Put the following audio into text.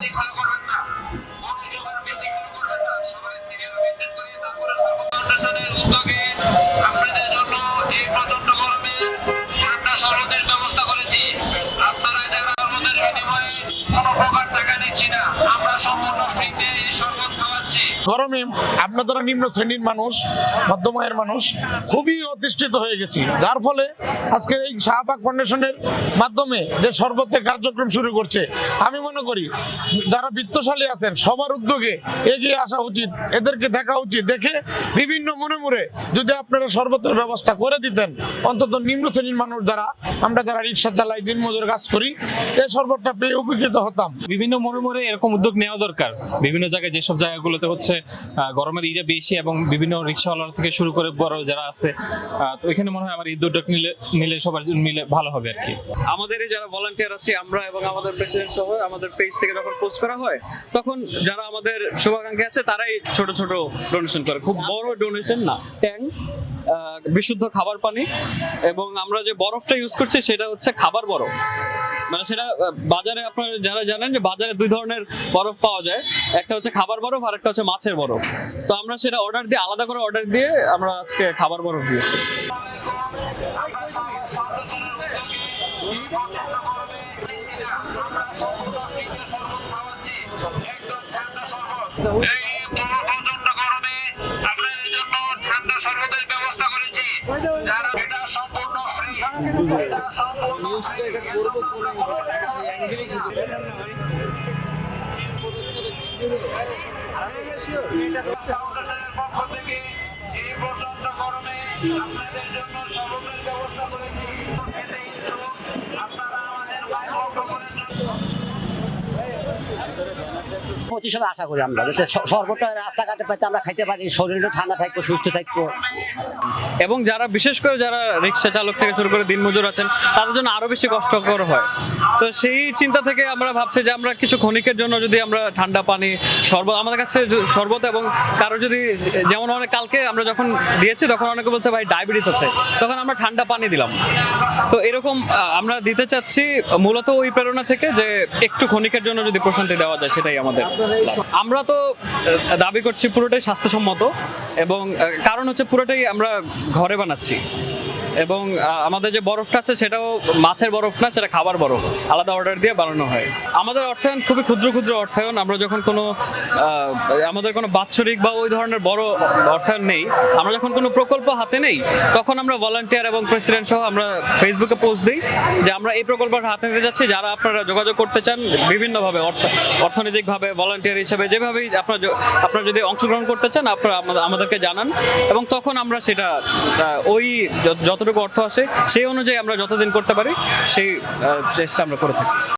你现在效力于。গরমে আমরা যারা নিম্ন শ্রেণির মানুষ মধ্যম আয়ের মানুষ খুবই অতিষ্ঠিত হয়ে গেছি। যার ফলে আজকে এই শাহবাগ ফাউন্ডেশনের মাধ্যমে যে সর্বত্রে কার্যক্রম শুরু করছে, আমি মনে করি যারা বৃত্তশালী আছেন, সবার উদ্যোগে এগিয়ে আসা উচিত, এদেরকে দেখা উচিত, দেখে বিভিন্ন মনে মনে যদি আপনারা সর্বত্র ব্যবস্থা করে দিতেন, অন্তত নিম্ন শ্রেণির মানুষ যারা আমরা যারা রিক্সা চালাই দিন মজুর কাজ করি এই সর্বতটা পেয়ে উপকৃত হতাম। বিভিন্ন মোড়ে মোড়ে এরকম উদ্যোগ নেওয়া দরকার। বিভিন্ন জায়গায় যেসব জায়গাগুলোতে হচ্ছে গরমের ইটা বেশি এবং বিভিন্ন রিক্সাওয়ালা থেকে শুরু করে বড় যারা আছে তো এখানে মনে হয় আমার ঈদ উদ্যোগ নিলে নিলে সবার জন্য মিলে ভালো হবে আর কি। আমাদের যারা ভলান্টিয়ার আছে, আমরা এবং আমাদের প্রেসিডেন্ট সহ আমাদের পেজ থেকে যখন পোস্ট করা হয়, তখন যারা আমাদের শুভাকাঙ্ক্ষী আছে, তারাই ছোট ছোট ডোনেশন করে। খুব বড় ডোনেশন না ট্যাং বিশুদ্ধ খাবার পানি এবং আমরা যে বরফটা ইউজ করছি, সেটা হচ্ছে খাবার বরফ। মানে সেটা বাজারে আপনারা যারা জানেন যে বাজারে দুই ধরনের বরফ পাওয়া যায়, একটা হচ্ছে খাবার বরফ আর একটা হচ্ছে মাছের বরফ। তো আমরা সেটা অর্ডার দিয়ে, আলাদা করে অর্ডার দিয়ে আমরা আজকে খাবার বরফ দিয়েছি। আমরা আপনাদের জন্য শরবতের ব্যবস্থা করেছি প্রতিশোধ আশা করি আমরা, যাতে সর্বটা রাস্তাঘাটে পাইতে আমরা খাইতে পারি শরীরটা ঠান্ডা থাকব, সুস্থ থাকব। এবং যারা, বিশেষ করে যারা রিক্সা চালক থেকে শুরু করে দিনমজুর আছেন, তাদের জন্য আরও বেশি কষ্টকর হয়। তো সেই চিন্তা থেকে আমরা ভাবছি যে আমরা কিছু ক্ষণিকের জন্য যদি আমরা ঠান্ডা পানি শরবত আমাদের কাছে শরবত এবং কারও যদি, যেমন অনেক কালকে আমরা যখন দিয়েছি, তখন অনেকে বলছে, ভাই, ডায়াবেটিস আছে। তখন আমরা ঠান্ডা পানি দিলাম। তো এরকম আমরা দিতে চাচ্ছি মূলত ওই প্রেরণা থেকে যে একটু ক্ষণিকের জন্য যদি প্রশান্তি দেওয়া যায়, সেটাই আমাদের। আমরা তো দাবি করছি পুরোটাই স্বাস্থ্যসম্মত এবং কারণ হচ্ছে পুরোটাই আমরা ঘরে বানাচ্ছি। এবং আমাদের যে বরফটা আছে সেটাও মাছের বরফ না, সেটা খাবার বরফ। আলাদা অর্ডার দিয়ে বানানো হয়। আমাদের অর্থায়ন খুবই ক্ষুদ্র ক্ষুদ্র অর্থায়ন। আমরা যখন কোনো আমাদের কোনো বাৎসরিক বা ওই ধরনের বড় অর্থায়ন নেই, আমরা যখন কোনো প্রকল্প হাতে নেই, তখন আমরা ভলান্টিয়ার এবং প্রেসিডেন্ট সহ আমরা ফেসবুকে পোস্ট দিই যে আমরা এই প্রকল্পটা হাতে নিতে যাচ্ছি। যারা আপনারা যোগাযোগ করতে চান, বিভিন্নভাবে অর্থ, অর্থনৈতিকভাবে ভলান্টিয়ার হিসেবে, যেভাবেই আপনারা আপনারা যদি অংশগ্রহণ করতে চান, আপনারা আমাদেরকে জানান এবং তখন আমরা সেটা ওই যত- যতটুকু অর্থ আসে সেই অনুযায়ী আমরা যতদিন করতে পারি সেই চেষ্টা আমরা করে থাকি।